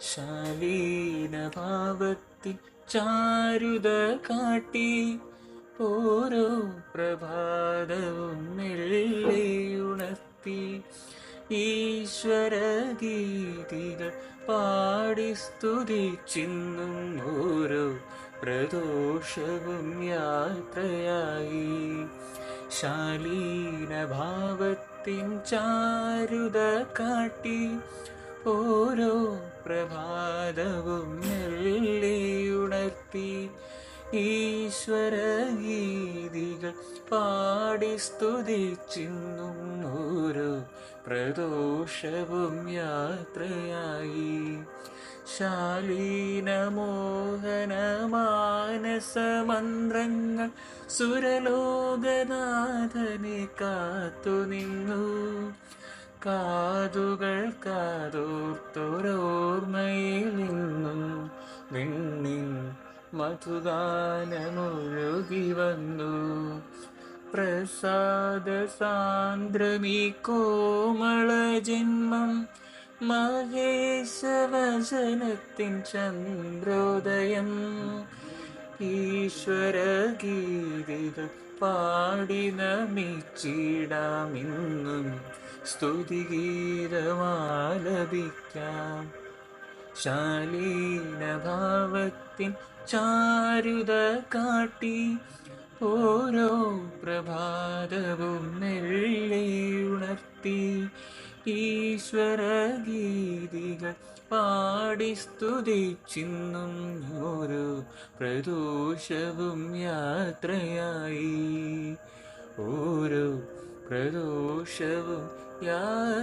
ശാലീനഭാവത്തിൽ ചാരുത കാട്ടി ഓരോ പ്രഭാതവും മെല്ലെ ഉണർത്തി ഈശ്വരഗീതികൾ പാടി സ്തുതിച്ചിന്നും ഓരോ പ്രദോഷവും യാത്രയായി. ശാലീനഭാവത്തിൻ ചാരുത കാട്ടി ഓരോ പ്രഭാതവും നെല്ലി ഉണർത്തി ഈശ്വരഗീതികൾ പാടി സ്തുതിച്ചിന്നും ഓരോ പ്രദോഷവും യാത്രയായി. ശാലീനമോഹനമാനസമന്ത്രങ്ങൾ സുരലോകനാഥനെ കാത്തുനിന്നു. കാതുകൾ കാതോർത്തോരോർമ്മയിൽ നിന്നും വിണ്ണിൻ മധുഗാനമൊഴുകി വന്നു. പ്രസാദ സാന്ദ്രമീ കോമള ജന്മം മഹേശവചനത്തിൻ ചന്ദ്രോദയം. ഈശ്വരഗീതികൾ പാടി നമിച്ചിടാമിന്നും സ്തുതിഗീതമാലപിക്കാം. ശാലീനഭാവത്തിൻ ചാരുത കാട്ടി ഓരോ പ്രഭാതവും മെല്ലെ ഉണർത്തി ഈശ്വരഗീതികൾ പാടി സ്തുതിച്ചിന്നും ഓരോ പ്രദോഷവും യാത്രയായി. ഓരോ प्रदोष यात्रयायि